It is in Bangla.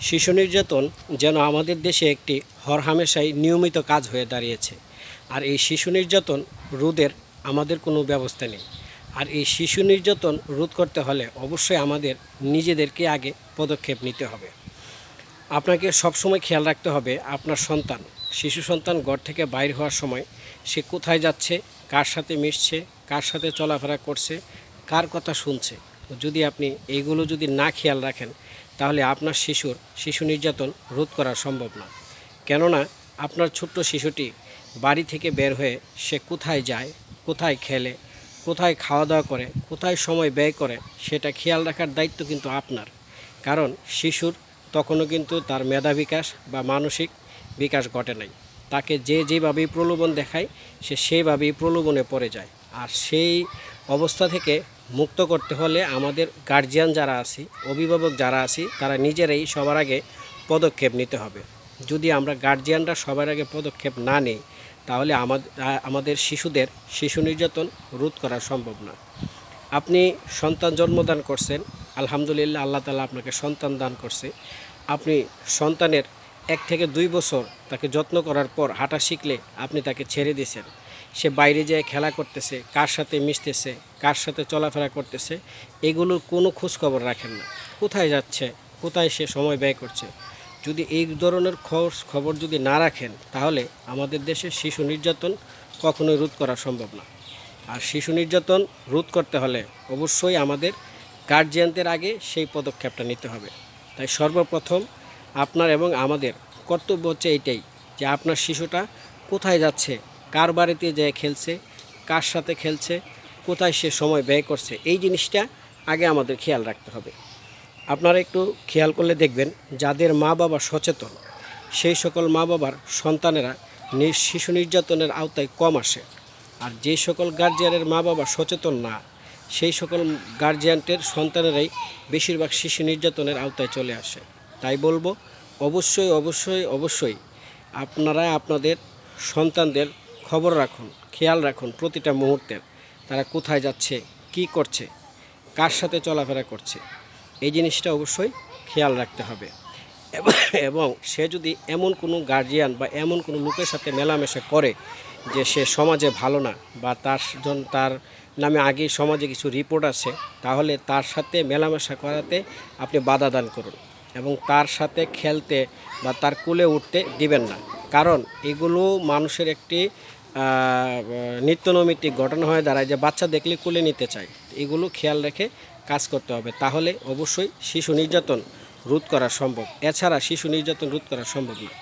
শিশু নির্যাতন যেন আমাদের দেশে একটি হরহামেশাই নিয়মিত কাজ হয়ে দাঁড়িয়েছে। আর এই শিশু নির্যাতন রোধের আমাদের কোনো ব্যবস্থা নেই। আর এই শিশু নির্যাতন রোধ করতে হলে অবশ্যই আমাদের নিজেদেরকে আগে পদক্ষেপ নিতে হবে। আপনাকে সবসময় খেয়াল রাখতে হবে আপনার সন্তান, শিশু সন্তান ঘর থেকে বাইর হওয়ার সময় সে কোথায় যাচ্ছে, কার সাথে মিশছে, কার সাথে চলাফেরা করছে, কার কথা শুনছে। যদি আপনি এইগুলো যদি না খেয়াল রাখেন তাহলে আপনার শিশুর শিশু নির্যাতন রোধ করা সম্ভব না। কেননা আপনার ছোট্ট শিশুটি বাড়ি থেকে বের হয়ে সে কোথায় যায়, কোথায় খেলে, কোথায় খাওয়া দাওয়া করে, কোথায় সময় ব্যয় করে, সেটা খেয়াল রাখার দায়িত্ব কিন্তু আপনার। কারণ শিশুর তখনও কিন্তু তার মেধা বিকাশ বা মানসিক বিকাশ ঘটে নাই। তাকে যে যেভাবেই প্রলোভন দেখায়, সে সেভাবেই প্রলোভনে পড়ে যায়। আর সেই অবস্থা থেকে মুক্ত করতে হলে আমাদের গার্জিয়ান যারা আছি, অভিভাবক যারা আছি, তারা নিজেরাই সবার আগে পদক্ষেপ নিতে হবে। যদি আমরা গার্জিয়ানরা সবার আগে পদক্ষেপ না নিই, তাহলে আমাদের আমাদের শিশুদের শিশু নির্যাতন রোধ করা সম্ভব না। আপনি সন্তান জন্মদান করছেন, আলহামদুলিল্লাহ আল্লাহ তালা আপনাকে সন্তান দান করছে। আপনি সন্তানের এক থেকে দুই বছর তাকে যত্ন করার পর হাঁটা শিখলে আপনি তাকে ছেড়ে দিয়েছেন। সে বাইরে যেয়ে খেলা করতেছে, কার সাথে মিশতেছে, কার সাথে চলাফেরা করতেছে এগুলোর কোনো খোঁজ খবর রাখেন না। কোথায় যাচ্ছে, কোথায় সে সময় ব্যয় করছে? যদি এই ধরনের খোঁজ খবর যদি না রাখেন, তাহলে আমাদের দেশে শিশু নির্যাতন কখনোই রোধ করা সম্ভব না। আর শিশু নির্যাতন রোধ করতে হলে অবশ্যই আমাদের গার্জিয়ানদের আগে সেই পদক্ষেপটা নিতে হবে। তাই সর্বপ্রথম আপনার এবং আমাদের কর্তব্য হচ্ছে এইটাই যে আপনার শিশুটা কোথায় যাচ্ছে কার বাড়িতে যেয়ে খেলছে, কার সাথে খেলছে, কোথায় সে সময় ব্যয় করছে, এই জিনিসটা আগে আমাদের খেয়াল রাখতে হবে। আপনারা একটু খেয়াল করলে দেখবেন, যাদের মা বাবা সচেতন, সেই সকল মা বাবার সন্তানেরা নির, শিশু নির্যাতনের আওতায় কম আসে। আর যে সকল গার্জিয়ানের মা বাবা সচেতন না, সেই সকল গার্জিয়ানটের সন্তানেরাই বেশিরভাগ শিশু নির্যাতনের আওতায় চলে আসে। তাই বলব, অবশ্যই অবশ্যই অবশ্যই আপনারা আপনাদের সন্তানদের খবর রাখুন, খেয়াল রাখুন প্রতিটা মুহূর্তের তারা কোথায় যাচ্ছে, কি করছে, কার সাথে চলাফেরা করছে। এই জিনিসটা অবশ্যই খেয়াল রাখতে হবে। এবং- সে যদি এমন কোনো গার্জিয়ান বা এমন কোনো লোকের সাথে মেলামেশা করে যে সে সমাজে ভালো না বা তার জন, তার নামে আগে সমাজে কিছু রিপোর্ট আছে, তাহলে তার সাথে মেলামেশা করাতে আপনি বাধা দান করুন এবং তার সাথে খেলতে বা তার কোলে উঠতে দিবেন না। কারণ এগুলো মানুষের একটি নিত্যনৈমিত্তিক ঘটনা হয়ে, দাঁড়ায় যে বাচ্চা দেখলে কুলে নিতে চায়। এগুলো খেয়াল রেখে কাজ করতে হবে। তাহলে অবশ্যই শিশু নির্যাতন রোধ করা সম্ভব। এছাড়া শিশু নির্যাতন রোধ করা সম্ভব না